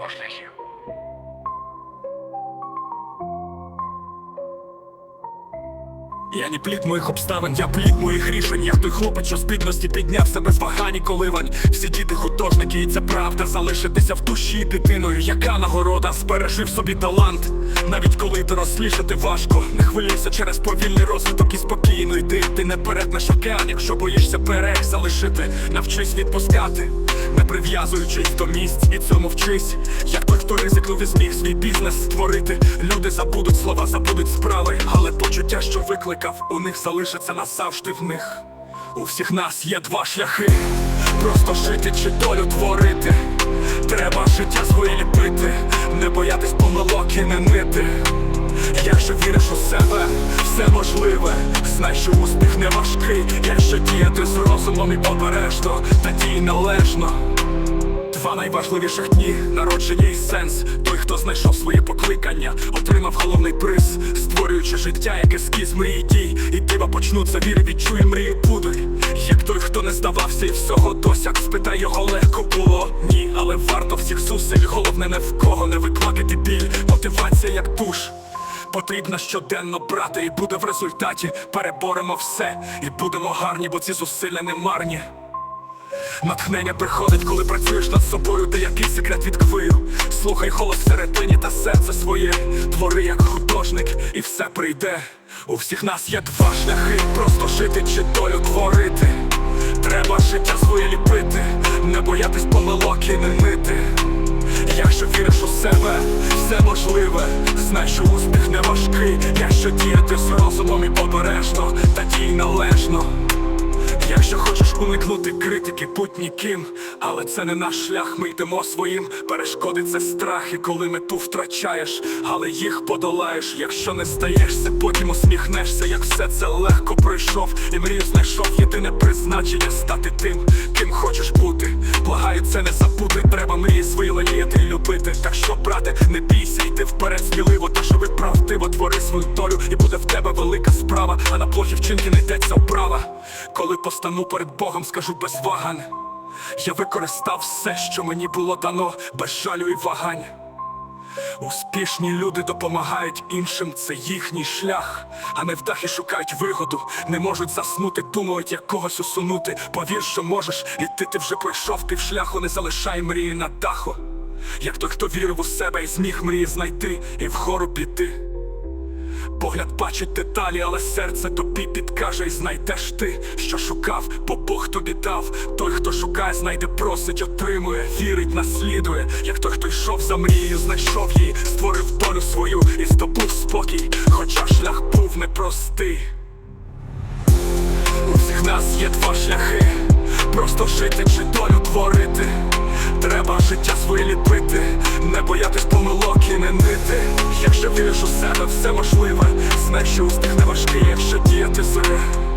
два. Я не плід моїх обставин, я плід моїх рішень. Я той хлопець, що з бідності себе без вагань коливань. Всі діти художники, і це правда. Залишитися в душі дитиною, яка нагорода збережи в собі талант. Навіть коли дорослішати важко, не хвилюйся через повільний розвиток і спокійно йди. Ти не перетнеш океан, якщо боїшся берег залишити, навчись відпускати, не прив'язуючись до місць і цьому вчись. Як той, хто ризикнув і зміг свій бізнес створити. Люди забудуть слова, забудуть справи, але почуття, що викликав, у них залишиться назавжди в них. У всіх нас є два шляхи: просто жити чи долю творити. Треба життя своє боятись помилок і не нити. Якщо віриш у себе, все можливе, знай, що успіх не важкий, якщо діяти з розумом і обережно, та дій належно. Два найважливіших дні народження і сенс. Той, хто знайшов своє покликання, отримав головний приз, створюючи життя, як ескіз мрії дій. І дива почнуться, віри відчує мрії будуть. Як той, хто не здавався і всього досяг, спитай його легко було. Але варто всіх зусиль. Головне не в кого не викликати біль. Мотивація як душ. Потрібно щоденно брати, і буде в результаті. Переборемо все, і будемо гарні, бо ці зусилля не марні. Натхнення приходить, коли працюєш над собою, де який секрет відквив. Слухай голос всередині та серце своє. Твори як художник, і все прийде. У всіх нас є два шляхи, просто жити чи долю творити. Помилок не нити. Якщо віриш у себе, все можливе, знай, що успіх не важкий, якщо діяти з розумом і обережно, та дій належно. Якщо хочеш уникнути критики, будь ніким, але це не наш шлях, ми йдемо своїм. Перешкоди це і коли мету втрачаєш, але їх подолаєш. Якщо не стаєшся, потім усміхнешся, як все це легко пройшов, і мрію знайшов єдине призначення стати тим, ким хочеш бути. Благаю, це не треба мрії свої леліяти любити. Так що, брате, не бійся, йди вперед сміливо, та що правдиво твори свою долю, і буде в тебе велика справа, а на площі вчинки не йдеться оправа. Коли постану перед Богом, скажу без вагань. Я використав все, що мені було дано, без жалю і вагань. Успішні люди допомагають іншим, це їхній шлях, а не вдахи шукають вигоду, не можуть заснути, думають як когось усунути. Повір, що можеш, і ти, ти вже пройшов півшляху, не залишай мрії на даху. Як той, хто вірив у себе і зміг мрії знайти і вгору піти. Погляд бачить деталі, але серце тобі підкаже, і знайдеш ти, що шукав, бо Бог тобі дав. Той, хто шукає, знайде, просить, отримує, вірить, наслідує. Як той, хто йшов за мрією, знайшов її, створив долю свою і здобув спокій, хоча шлях був непростий. У всіх нас є два шляхи, просто жити чи долю творити. Треба життя своє ліпити, не боятись помилок і не нити. Якщо віриш у себе, все можливе, знай, що успіх не важкий, якщо діяти зре.